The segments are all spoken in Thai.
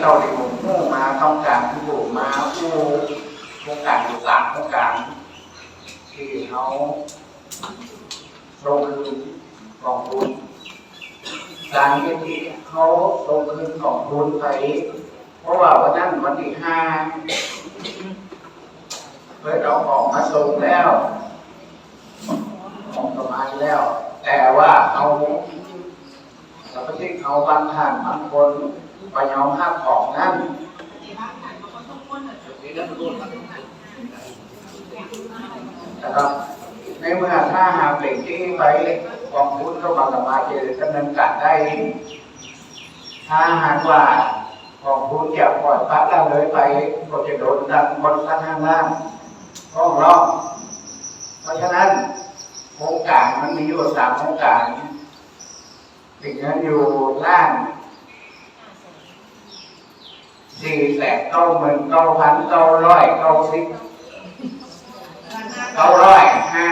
เราได้ผมมุ่งมาต้องการที่อยู่มาผู้โครงการอยู่สามโครงการที่เขาลงคืนกองทุนการที่เขาลงคืนกองทุนไปเพราะว่าวันนั้นวันที่ห้าเพื่อเอาของมาส่งแล้วของประมาณแล้ว แต่ว่าเอาสัมปทิเอาบางท่านบางคน ไปยอมห้าของนั่นนะครับในเมื่อถ้าหากเป็นที่ไปกองทุนเข้ามาสามารถจะดำเนินการได้ ถ้าหากว่ากองทุนจะปล่อยพระละเลยไป ก็จะโดนดันบนข้างล่างห้องร้องเพราะฉะนั้นโครงการมันมีอยู่สามโครงการติดเงินอยู่ล่าง สี่แสนเก้าหมื่นเก้าพันเก้าร้อยเก้าสิบเก้าร้อยห้า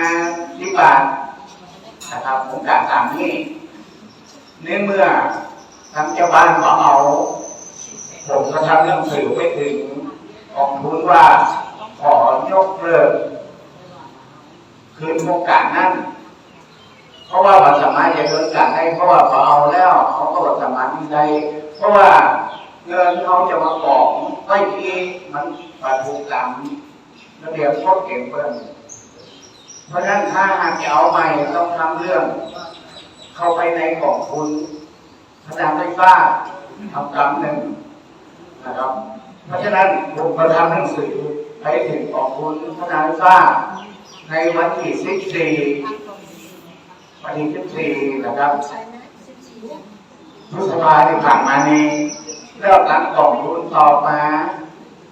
สิบบาทนะครับโครงการตามนี้ในเมื่อทางเจ้าบ้านก็เอา ผมก็ทำเรื่องสื่อไปถึงกองทุนว่าขอยกเลิกคืนโครงการนั้น เพราะว่าบัตรสามารถจะเดินการได้เพราะว่าเขาเอาแล้ว เขาก็บัตรสามารถได้เพราะว่า เงินเขาจะมาบอกไว้ที่มันปถูกตามระเบียบพวกเก่งเพิ่มเพราะฉะนั้นถ้าหากจะเอาใหม่ต้องทำเรื่อง เข้าไปในกองทุนพลังไฟฟ้าทำกรรมหนึ่งนะครับ เพราะฉะนั้นผมก็ทำหนังสือไปถึงกองทุนพลังไฟฟ้าในวันที่14วันที่14นะครับพฤษภาที่ผ่านมานี้ เริ่มรับกล่องทุนต่อมา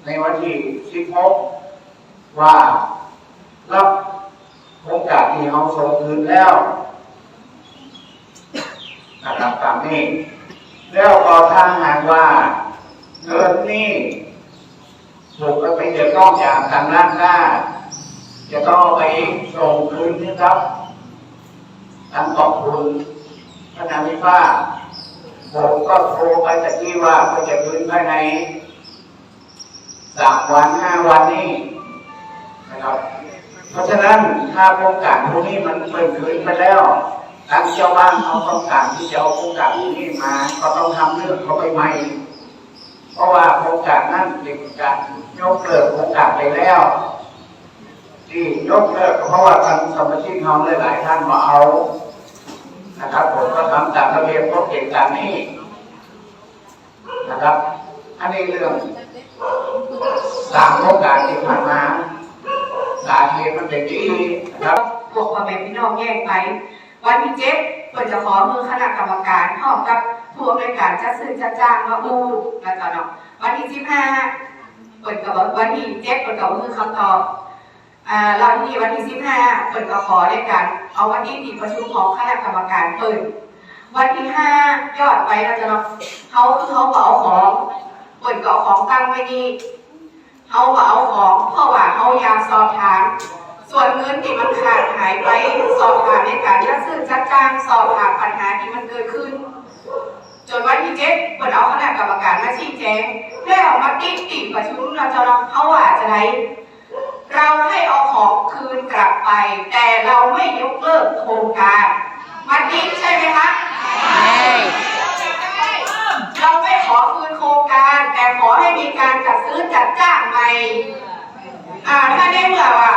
ในวันที่16ว่า รับโอกาสที่เขาส่งคืนแล้วนะครับตามนี้ แล้วก็ถ้าหากว่าเงินนี่ถูกแล้วไปเดือดร้อนจากทางร้านค้า จะต้องเอาไปส่งคืนนะครับทางกองทุนพนันวิภา ผมก็โทรไปตะกี้ว่าเขาจะคืนภายในสามวันห้าวันนี้นะครับ เพราะฉะนั้นถ้าโครงการพวกนี้มันเปิดคืนไปแล้วทางเจ้าบ้านเขาต้องการที่จะเอาโครงการนี้มา ก็ต้องทำเรื่องเขาไปใหม่ เพราะว่าโครงการนั้นเป็นการยกเลิกโครงการไปแล้วที่ยกเลิกเพราะว่าทางสมาชิกเขาหลายๆท่านมาเอา นะครับผมก็ทำตามระเบียบพวกเอกการนี้นะครับ อันนี้เรื่องสามโครงการที่ผ่านมาสาเหตุมันเป็นที่นะครับพวกพ่อแม่พี่น้องแยกไป วันที่เจ็ดเปิดจะขอมือคณะกรรมการพร้อมกับผู้อำนวยการจัดซื้อจัดจ้างมาอูแล้วก็เนาะวันที่สิบห้าเปิดกับวันที่เจ็ดเปิดกับมือคำตอบอ่า เราที่นี่วันที่สิบห้าเปิดกับขอในการเอาวันที่ที่ประชุมของคณะกรรมการเปิด วันที่ห้ายอดไปเราจะเนาเขาเขาเอาของเปิดก็เอาของตั้งไว้นี่เขาเอาของเพราะว่าเขายาสอบถามส่วนเงินที่มันขาดหายไปสอบถามในการจัดซื้อจัดจ้างสอบถามปัญหาที่มันเกิดขึ้น จนวันที่เจ็ดเปิดเอาคณะกรรมการมาชี้แจงได้ออกมาติติประชุมเราจะลองเขาว่าจะไร เราให้เอาของคืนกลับไป แต่เราไม่ยกเลิกโครงการมันติใช่ไหมคะเราไม่ขอคืนโครงการ แต่ขอให้มีการจัดซื้อจัดจ้างใหม่อ่าถ้าได้เมื่อว่า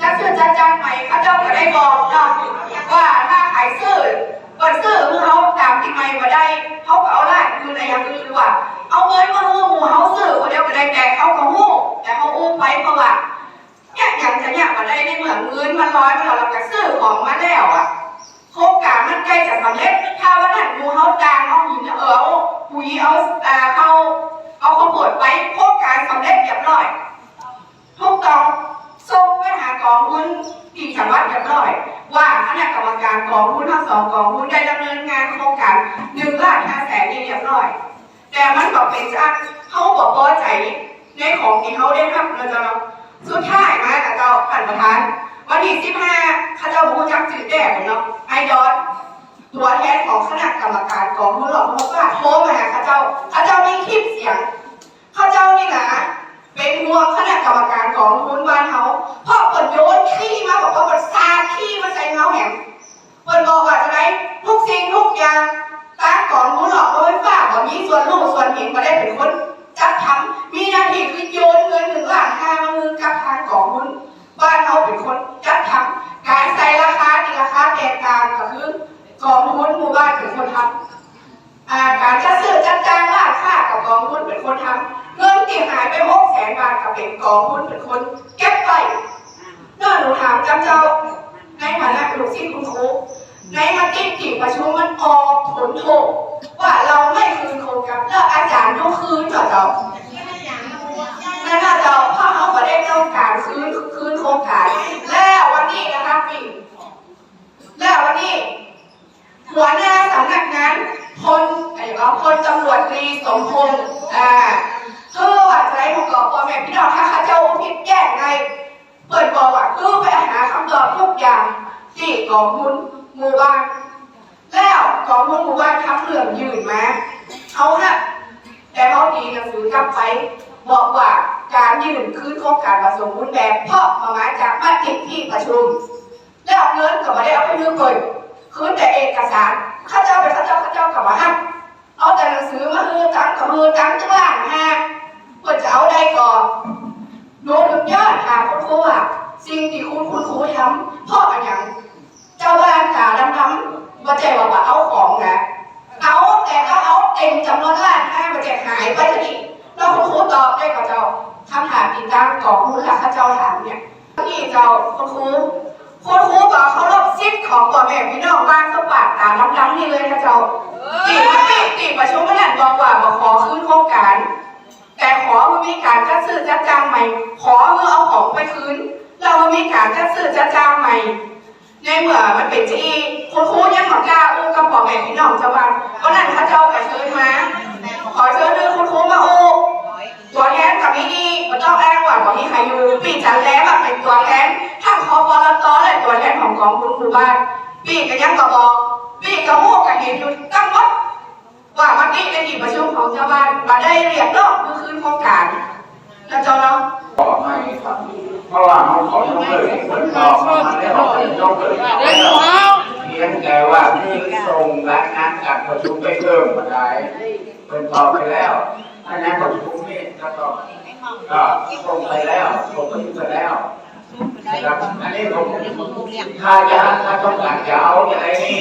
จะซื้อจะจ้างใหม่เขาเจ้าก็ได้บอกเนาว่าถ้าขายซื้อเปิดซื้อมือเขาตามที่ไม่มาได้เขาก็เอาลายคืนอะไรอย่างอื่นว่าเอาเงินมาหูหมูเขาซื้อคนเดียวก็ได้แต่เขาก็หูแต่เขาอู้ไปเพราะว่า เนี่อย่างจะเนี่ยมาได้ในเมืองเงินมันร้อยมาแล้วเราก็ซื้อของมาแล้วอะโครงการมันใกล้จะสำเร็จถ้าวันนั้นมูเขาจางเอาหินเอาปุ๋ยเอาอ่าเขาเอาข้าวโพดไปโครงการสำเร็จเรียบร้อยทุกกองส่งไปหากองทุนที่จังหวัดเรียบร้อย ว่าคณะกรรมการกองทุนทั้งสองกองทุนได้ดำเนินงานโครงการหนึ่งล้านห้าแสนนี่เรียบร้อย แต่มันบอกเป็นจังเขาบอกพอใจในของที่เขาได้ทำเราจะเนาะ สุดท้ายมาแต่เจ้าผ่านประธาน วันที่สิบห้าข้าเจ้าบูจักจืดแดดเนาะไอดอนตัวแทนของคณะกรรมการกองทุนหลอกลวงว่าโทรมาหาข้าเจ้าข้าเจ้ามีคลิปเสียงข้าเจ้านี่นะเป็นห่วงคณะกรรมการของคุณบ้านเฮาเพราะเปิดโยนขี้มาบอกว่าเปิดซาขี้มาใส่เงาแหมเปิดบอกว่าจะไหนทุกสิ่งทุกอย่างตากอนรู้หลอกเอาไว้ฝากว่ามีส่วนรู้ส่วนเห็นมาได้เป็นคนจัดทำมีหน้าที่คือโยนเงินหนึ่งล้านห้ามามือกับทางของคุณบ้านเฮาเป็นคนจัดทำการใส่ราคาที่ราคาแตกต่างก็คือกองทุนหมู่บ้านเป็นคนทำ อ่าการจัดซื้อจัดจ้างราคากับกองทุนเป็นคนทำเงินที่หายไปหกแสนบาทกับเป็นกองทุนเป็นคนเก็บไปเมื่อหนูถามจำเจ้าในฐานะลูกศิษย์คุณครูในมติที่ประชุมมันออกผลโทษว่าเราไม่คืนโครงการแล้วอาจารย์ยกคืนเจ้าเจ้านั่นน่ะเจ้าเพราะเขาไม่ได้ต้องการคืนคืนโครงการแล้ววันนี้นะคะพี่แล้ววันนี้ หัวหน้าสำนักงานพล ไอ้ก็พลตำรวจตรีสมพงษ์อ่าคือว่าจะได้ประกอบพ่อแม่พี่น้องถ้าข้าเจ้าผิดแยกไงเปิดบอกว่าคือไปหาคำตอบทุกอย่างที่กองทุนหมู่บ้าน แล้วกองทุนหมู่บ้านทำเรื่องยืนมาเขาน่ะแต่เขาดีหนังสือกลับไป บอกว่าการยืนคืนโครงการผสมบุญแบบเพราะมามาจากมติที่ประชุม แล้วเงินก็ไม่ได้เอาไปยืมเลยคือแต่เอกสารข้าเจ้าไปข้าเจ้าข้าเจ้ากลับมาห้าม เอาแต่หนังสือมาฮือตังกับฮือตังจังล่างฮะเพื่อจะเอาได้ก่อนโน้ตถึงยอดหาคุณครูอะสิ่งที่คุณคุณครูทำพ่ออันอย่างเจ้าบ้านตาดำๆมาใจว่าว่าเอาของนะเอาแต่ก็เอาเต็มจำนวนล้านห้ามาแจกหายไปทีแล้วคุณครูตอบได้กับเจ้าคำถามอีกตั้งกองมูลค่าข้าเจ้าถามเนี่ยนี่เจ้าคุณครู คุณครูบอกเขารบซิทธิ์ของพ่อแม่พี่น้องบ้านเขาปาตาดำๆนี่เลยนะเจ้าตีมาตีตีประชุมกันแหละบอกว่ามาขอคืนโครงการ แต่ขอมันมีการจัดซื้อจัดจ้างใหม่ ขอเมื่อเอาของไปคืน เรามันมีการจัดซื้อจัดจ้างใหม่ ในเมื่อมันเป็นที่คุณครูยังหมดกล้าอู้กับพ่อแม่พี่น้องชาวบ้านเพราะนั้นข้าเจ้า ขอเชิญด้วยคุณครูมาอู้ตัวแทนกับพี่ดีมันต้องอ้างว่าบอกมีใครอยู่ปีจันแล้วอะเป็นตัวแทนทั้งคอปลตและตัวแทน ของกองทุนหมู่บ้านปีก็ยังก็บอกปีก็หู้กับเห็นอยู่ตั้งหมดว่าวันนี้ในที่ประชุมของชาวบ้านมาได้เรียกร้องคือคืนโครงการแล้วเจ้าเนาะขอให้ครับเพราะว่าเขาขอยกเลิกเหมือนตอบมาแล้วเขายกเลิกเพียงแต่ว่าที่ส่งรายงานการประชุมไปเพิ่มมาได้เป็นตอบไปแล้วอันนั้นประชุมนี่ก็ต้องก็ส่งไปแล้วส่งไปแล้ว นะครับอันนี้ผมถ้าจะถ้าต้องการจะเอาอย่างไรนี่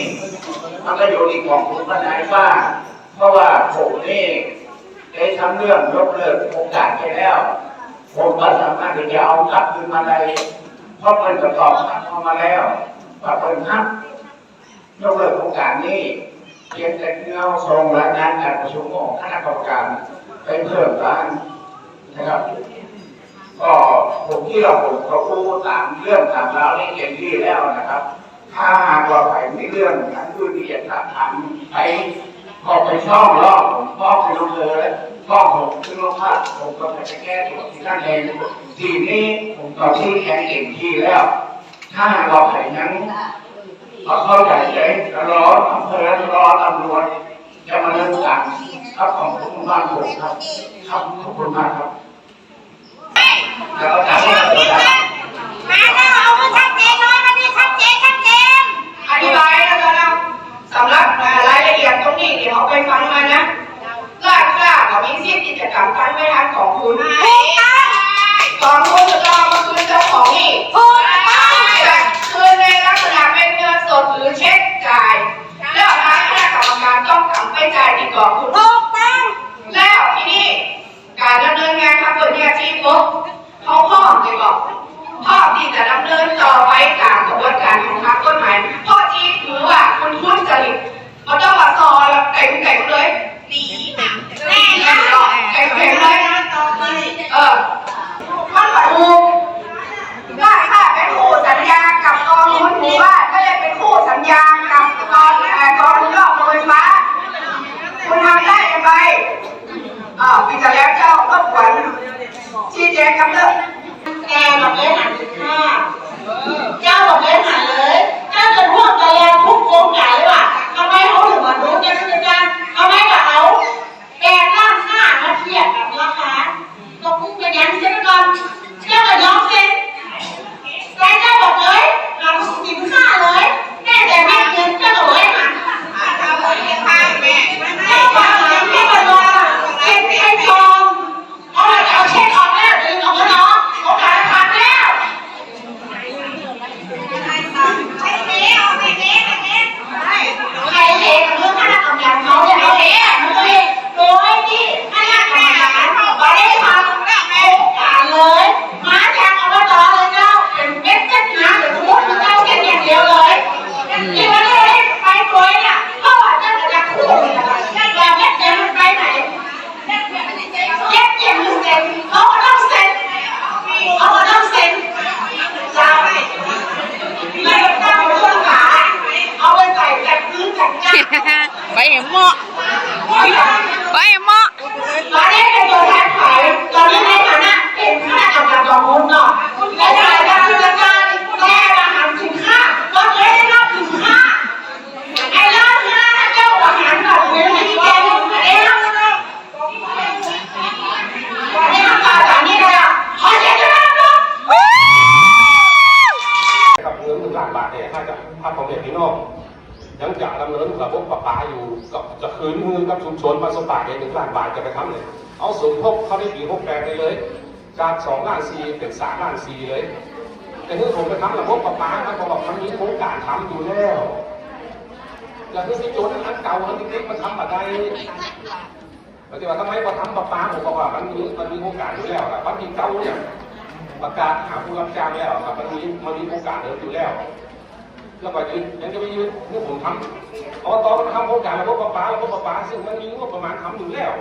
มันก็อยู่ที่ของคุณพนายว่างเพราะว่าผมนี่ได้ทำเรื่องยกเลิกโอกาสไปแล้ว ผมก็สามารถที่จะเอากลับคืนมาได้เพราะเป็นประกอบกลับเข้ามาแล้วว่าเป็นครับยกเลิกโครงการนี้เพียงแต่เงาส่งรายงานการประชุมของคณะกรรมการไปเพิ่มร้านนะครับ ก็ผมที่เราผมก็พูดตามเรื่องตามราวนี้เต็มที่แล้วนะครับ ถ้าหากว่าใครมีเรื่องนั้นคือที่จะทำไปก็ไปช่องรอบผมพ่อคือลงเลยพ่อผมคือลงพัดผมก็จะแก้ตัวที่นั่นเองทีนี้ผมก็ที่แข่งเต็มที่แล้ว ถ้าหากว่าใครนั้นเขาเข้าใจใจรออำเภอรอตำรวจจะมาเรื่องการครับของคุณมากผมครับ ครับขอบคุณมากครับ แล้วก็การที่เราจะมาแล้วเอามาชัดเจนหน่มันนี่ชัดเจนชัดเจอธิบายนะเจ้าสำหรับรายละเอียดตรงนี้เดี๋ยวเอาไปฟังมานะลาดกล้าเขามีสิทธิ์กิจกรรมการไม่ทันของคุณถูกต้องคุณจะต้องมาคืนเจ้าของนี่แต่คืนในลักษณะเป็นเงินสดหรือเช็คจ่าย แล้วทางคณะกรรมการต้องกลับไปจ่ายที่องทุนถูกต้องแล้วที่นี่การดำเนินงานทางบริษัทที่พบเขา ข็งแข็งเลยสีแม่แข็งแข็งเลยต่อไปเออมันขอดูได้ค่ะเป็นคู่สัญญากับกองทุนหมู่บ้านก็เลยเป็นคู่สัญญากับกองกองยอดโรงไฟฟ้าคุณทำได้ยังไงอ่าปีจากแล้วเจ้าก็ขวัชี้แจงกับเรื่องแกแบบนี้ ได้ปีหกแปดไปเลยจากสองล้านสี่เป็นสามล้านสี่เลย แต่ที่ผมไปทำระบบประปาครับเขาบอกมันมีโครงการทำอยู่แล้วแล้วที่พี่โจนอันเก่าอันเล็กๆมาทำมาได้ปฏิบัติทำไมพอทำประปาผมบอกว่ามันมีมันมีโครงการอยู่แล้วอะวันที่เก่าเนี่ยประกาศหาผู้รับจ้างแล้วครับมันมีมันมีโอกาสเดินอยู่แล้วแล้วก็ยืนยังจะไปยืนนี่ผมทำอบตมันทำโครงการระบบประปาระบบประปาซึ่งมันมีงบประมาณทำอยู่แล้ว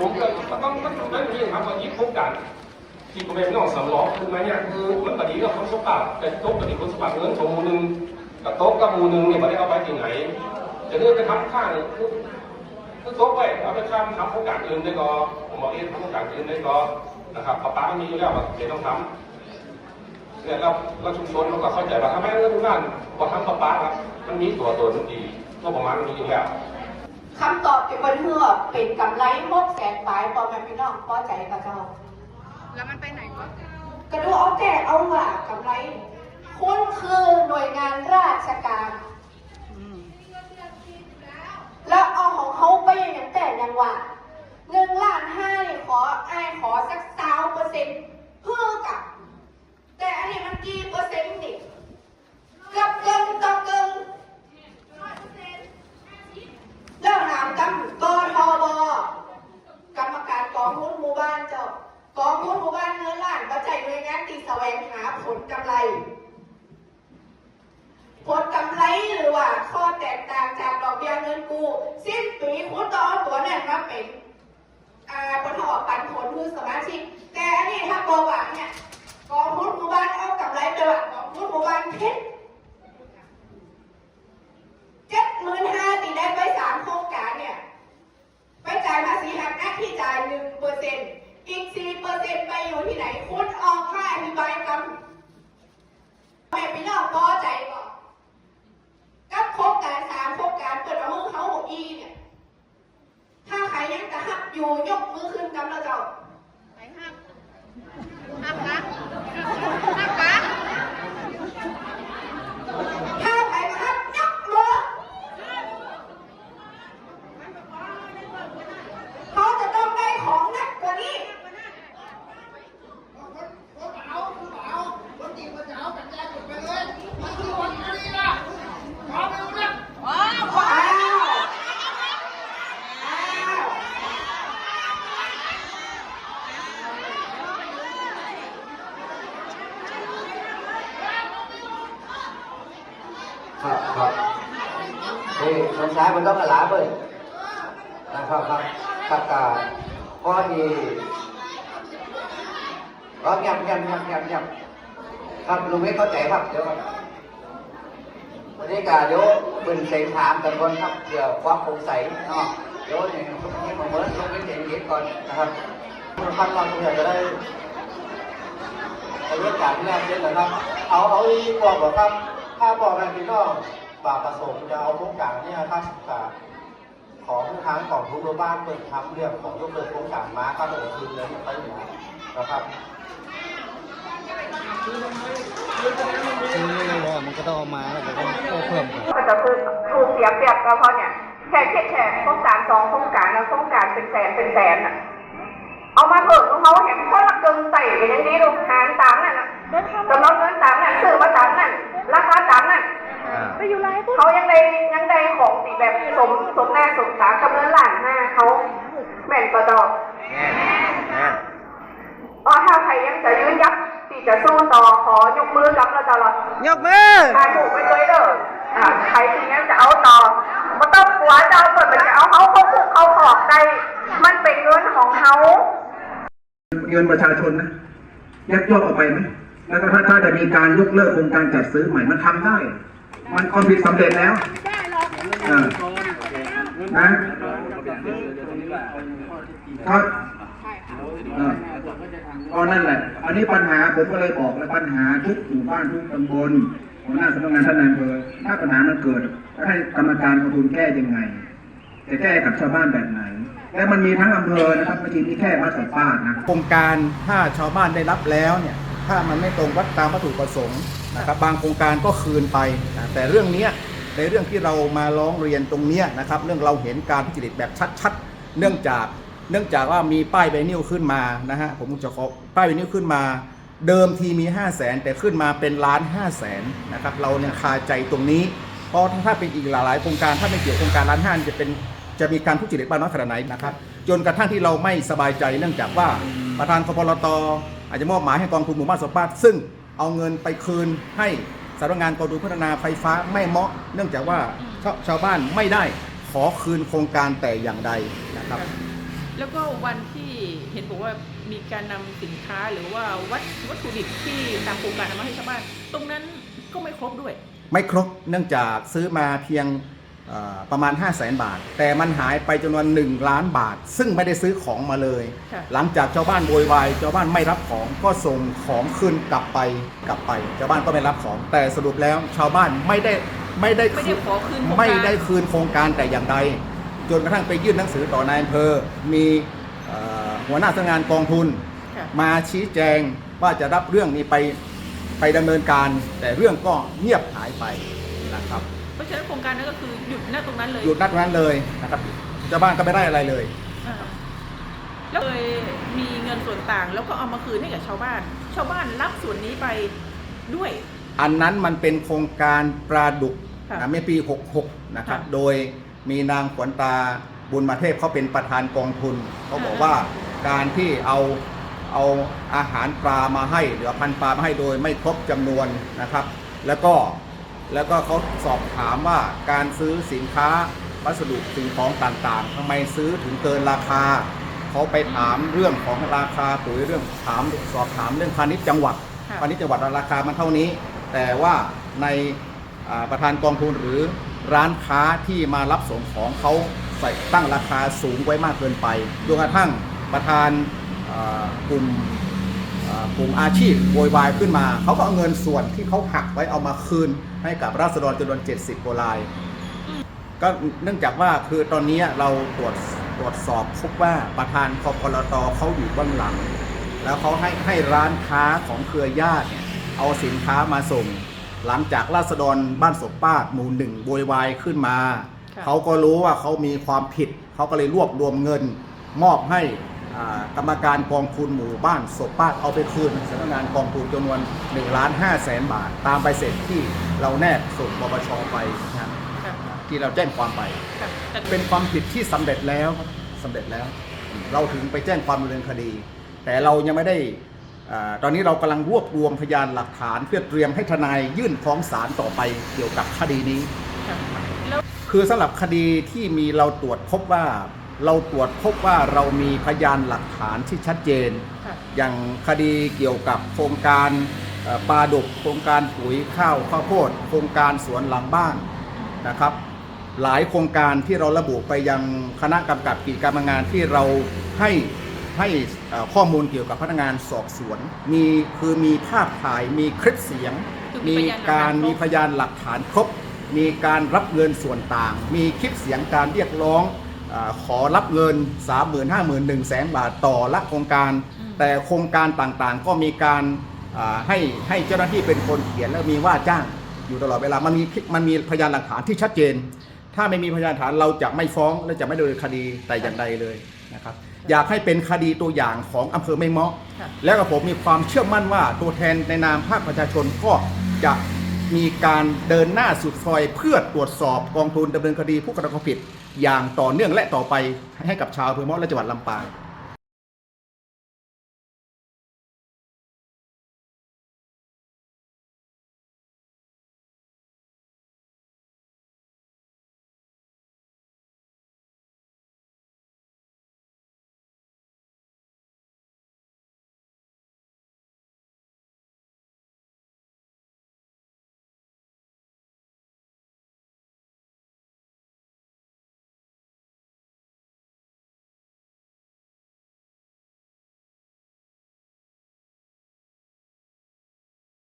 ผมก็มันต้องมันมันมีครับว่ายิบโครงการที่ผมเป็นน้องสำรอคือไหมเนี่ยคือมันก็ดีกับคนสมบัติแต่โต๊ะก็ดีคนสมบัติเงินของมูนึงกับโต๊ะกับมูหนึ่งเนี่ยไม่ได้เอาไปที่ไหนจะเลือกไปทำข้างคือคือโต๊ะไปเอาไปทำทำโครงการอื่นได้ก็ผมบอกเองทำโครงการอื่นได้ก็นะครับประป้ามันมีอยู่แล้วเดี๋ยวต้องทำเนี่ยเราเราชุมชนเราก็เข้าใจว่าทำไมเรื่องนู้นพอทำประป้าครับมันมีตัวตนดีก็ประมาณนมีอยู่แล้ว คำตอบที่เป็นเพื่อเป็นกำไรหกแสนบาทต่อแม่พี่น้องพอใจกับเจ้า แล้วมันไปไหนวะก็ดูเอาแต่เอาว่ากำไร คุณคือหน่วยงานราชการ แล้วเอาของเขาไปอย่างแต่ยังว่าหนึ่งล้านห้านี่ขอไอายขอสักสาวเปอร์เซ็นต์เพื่อกับ แต่อันนี้มันกี่เปอร์เซ็นต์นี่กับเกินกับเกิน แล้วถามกันกทบกรรมการกองทุนหมู่บ้านเจ้ากองทุนหมู่บ้านเงินล้านปัจจัยหน่วยงานตีแสวงหาผลกำไร ผลกำไรหรือว่าข้อแตกต่างจากดอกเบี้ยเงินกู้สิ้นปีคุณต้องเอาตัวนั้นมาเป็นอ่าผลหอปันผลคือสมาชิก แต่อันนี้ถ้าบอกว่าเนี่ยกองทุนหมู่บ้านเอากำไรไปว่ากองทุนหมู่บ้านเพชรเจ็ดหมื่นห้า ตีได้ไปสามโครงการเนี่ยไปจ่ายภาษีหักหน้าที่จ่ายหนึ่งเปอร์เซ็นต์อีกสี่เปอร์เซ็นต์ไปอยู่ที่ไหนคุณออกค่าอธิบายกันแม่พี่น้องพอใจก่อนกับโครงการสามโครงการเปิดเอามือเขาหกอีเนี่ยถ้าใครยังจะหักอยู่ยกมือขึ้นกันแล้วเจ้าไปห้ามห้ามนะห้ามนะ ถ้าใครมาหักยกมือเขาจะต้องได้ของหนักกว่านี้ ว้าว ว้าวว้าว ครับครับเฮ้ยสงสัยมันต้องกระลาเบิ้ลนะครับ ครับครับกาข้อดีก็เงียบเงียบเงียบเงียบเงียบครับลุงไม่เข้าใจครับเดี๋ยวครับวันนี้กาเดี๋ยวเป็นเสียงถามกันก่อนครับเดี๋ยวความโปร่งใสเนาะเดี๋ยวเนี่ยนี่มเหมือนลุงเป็นเสียงเย็นก่อนนะครับคุณพันธ์เราเพื่อจะได้เอาเรื่องการแรกเช่นนะครับ เอาเอาอีกบอกบอกครับ ถ้าบอกกันพี่น้องบาประสงค์จะเอาโครงการเนี่ยครับกับ ของทางของทุกบ้านเปิดทำเรื่องของยกเลิกโครงการมาครับเออคืนเลยไปอยู่นะครับซื้อแล้วมันก็ต้องเอามาแล้วก็ต้องเพิ่มกันก็จะคือถูกเสียเปรียบก็เพราะเนี่ยแค่แค่แค่โครงการสองโครงการแล้วโครงการเป็นแสนเป็นแสนอะเอามาเถอะของเขาเห็นคนละกึ่งใส่กันอย่างนี้ดูหารตามนั่นน่ะจำนวนเงินตามนั่นซื้อมาตามนั่นราคาตามนั่น เขายังได้ยังได้ของสีแบบสมสมแน่สมสากับเงินหลานห้าเขาแม่นประดอกอ๋อถ้าใครยังจะยืนยัดที่จะสู้ต่อขอยกมือกับเราตลอดยกมือถ่ายถูกไปเลยเด้ออ่าใครทีนี้จะเอาต่อไม่ต้องกลัวจะเอาเปิดมันจะเอาเขาเขาคุกเขาขอกได้มันเป็นเงินของเขาเงินประชาชนนะยักยอกออกไปไหมแล้วก็ถ้าถ้าจะมีการยกเลิกโครงการจัดซื้อใหม่มันทำได้ มันความผิดสำเร็จแล้วนะครับเออก็นั่นแหละ อันนี้ปัญหาผมก็เลยบอกแล้วปัญหาทุกหมู่บ้านทุกตำบลหัวหน้าสำนักงานท่านนายอำเภอถ้าปัญหามันเกิดให้กรรมการกองทุนแก้ยังไง จะแก้กับชาวบ้านแบบไหน และมันมีทั้งอำเภอนะครับไม่ใช่มีแค่วัดสัปป้านะโครงการถ้าชาวบ้านได้รับแล้วเนี่ย ถ้ามันไม่ตรงวัดตามวัตถุประสงค์นะครับบางโครงการก็คืนไปนะแต่เรื่องเนี้ยในเรื่องที่เรามาร้องเรียนตรงเนี้ยนะครับเรื่องเราเห็นการทุจริตแบบชัดๆ เนื่องจากเนื่องจากว่ามีป้ายไวนิวขึ้นมานะฮะผมจะขอป้ายไวนิวขึ้นมา เดิมทีมี 5 0 0แสนแต่ขึ้นมาเป็นล้าน5 0 0แสนนะครับเราเนี่ยคาใจตรงนี้ เพราะถ้าเป็นอีกหลายๆโครงการถ้าไม่เกี่ยวโครงการล้านห้าจะเป็นจะมีการทุจริตบ้างน้อยขนาดไหนนะครับจนกระทั่งที่เราไม่สบายใจเนื่องจากว่าประธานคพลต อาจจะมอบหมายให้กองทุนหมู่บ้านสมบัติซึ่งเอาเงินไปคืนให้สำนักงานกองทุนพัฒนาไฟฟ้าไม่เหมาะ เนื่องจากว่าชาวชาวบ้านไม่ได้ขอคืนโครงการแต่อย่างใดนะครับ แล้วก็วันที่เห็นบอกว่ามีการนำสินค้าหรือว่าวัตวัตถุดิบที่ตามโครงการนำมาให้ชาวบ้าน ตรงนั้นก็ไม่ครบด้วย ไม่ครบเนื่องจากซื้อมาเพียงเอ่อ ประมาณ 5 0 0แสนบาท แต่มันหายไปจำนวน 1 ล้านบาท ซึ่งไม่ได้ซื้อของมาเลยค่ะหลังจากชาวบ้านโวยวายชาวบ้านไม่รับของก็ส่งของคืนกลับไปกลับไปชาวบ้านก็ไม่รับของ แต่สรุปแล้วชาวบ้านไม่ได้ไม่ได้ไม่ได้ขอคืนโครงการไม่ได้คืนโครงการแต่อย่างใดจนกระทั่งไปยื่นหนังสือต่อนายอำเภอมีเอ่อหัวหน้าสำนักงานกองทุนค่ะมาชี้แจงว่าจะรับเรื่องนี้ไปไปดำเนินการ แต่เรื่องก็เงียบหายไป ฉะนั้นโครงการนั้นก็คือหยุดหน้าตรงนั้นเลยหยุดนัดนั้นเลยนะครับชาวบ้านก็ไม่ได้อะไรเลย อ่าแล้วเลยมีเงินส่วนต่างแล้วก็เอามาคืนให้กับชาวบ้าน ชาวบ้านรับส่วนนี้ไปด้วย อันนั้นมันเป็นโครงการปลาดุกค่ะนะเมื่อปี 66 นะครับ ค่ะโดยมีนางขวัญตาบุญมาเทพเขาเป็นประธานกองทุนเขาบอกอ่า ว่าการที่เอาเอาอาหารปลามาให้ หรือพันธุ์ปลามาให้โดยไม่ครบจำนวนนะครับ แล้วก็ แล้วก็เขาสอบถามว่าการซื้อสินค้าวัสดุสิ่งของต่างๆทำไมซื้อถึงเกินราคา เขาไปถามเรื่องของราคาปุ๋ยเรื่องถามสอบถามเรื่องพาณิชย์จังหวัดค่ะ พาณิชย์จังหวัดราคามันเท่านี้ แต่ว่าในอ่าประธานกองทุนหรือร้านค้าที่มารับส่งของเขาใส่ตั้งราคาสูงไว้มากเกินไปจนกระทั่งประธานอ่ากลุ่มอ่า กลุ่มอาชีพโวยวายขึ้นมา เขาก็เอาเงินส่วนที่เขาหักไว้เอามาคืนให้กับราษฎรจำนวน70กว่าราย ก็เนื่องจากว่าคือตอนนี้เราตรวจตรวจสอบพบว่าประธานคอพลตเขาอยู่เบื้องหลัง แล้วเขาให้ให้ร้านค้าของเครือญาติเนี่ยเอาสินค้ามาส่ง หลังจากราษฎรบ้านศพป้าหมู่หนึ่งโวยวายขึ้นมาค่ะเขาก็รู้ว่าเขามีความผิด เขาก็เลยรวบรวมเงินมอบให้อ่า กรรมการกองทุนหมู่บ้านศพป้าเอาไปคืนสำนักงานกองทุนจำนวน1ล้าน5แสนบาท ตามใบเสร็จที่เราแนบส่งปปชไปนะค่ะที่เราแจ้งความไปค่ะแต่เป็นความผิดที่สำเร็จแล้วครับสำเร็จแล้ว เราถึงไปแจ้งความดำเนินคดี แต่เรายังไม่ได้อาตอนนี้เรากำลังรวบรวมพยานหลักฐาน เพื่อเตรียมให้ทนายยื่นฟ้องศาลต่อไปเกี่ยวกับคดีนี้ค่ะแล้วคือสำหรับคดีที่มีเราตรวจพบว่า เราตรวจพบว่าเรามีพยานหลักฐานที่ชัดเจนค่ะอย่างคดีเกี่ยวกับโครงการเอ่อปลาดุกโครงการปุ๋ยข้าวข้าวโพดโครงการสวนหลังบ้านนะครับ หลายโครงการที่เราระบุไปยังคณะกำกับกิจการงานที่เราให้ให้เอ่อข้อมูลเกี่ยวกับพนักงานสอบสวน มีคือมีภาพถ่ายมีคลิปเสียงคือมีมีพยานหลักฐานการครบมีพยานหลักฐานครบ มีการรับเงินส่วนต่าง มีคลิปเสียงการเรียกร้องอา ขอรับเงิน 3 0 0 0 0 5 1 0 0 0แสนบาทต่อละโครงการ แต่โครงการต่างๆ ก็มีการอ่าให้ให้เจ้าหน้าที่เป็นคนเขียนแล้วมีว่าจ้างอยู่ตลอดเวลา มันมีมันมีพยานหลักฐานที่ชัดเจน ถ้าไม่มีพยานหลักฐานเราจะไม่ฟ้องและจะไม่ดำเนินคดีแต่อย่างใดเลยนะครับอยากให้เป็นคดีตัวอย่างของอำเภอไม่เมาะค่ะแล้วก็ผมมีความเชื่อมั่นว่าตัวแทนในนามภาคประชาชนก็จะ มีการเดินหน้าสุดซอยเพื่อตรวจสอบกองทุนดำเนินคดีผู้กระทำความผิด อย่างต่อเนื่องและต่อไปให้กับชาวอำเภอเมาะและจังหวัดลำปาง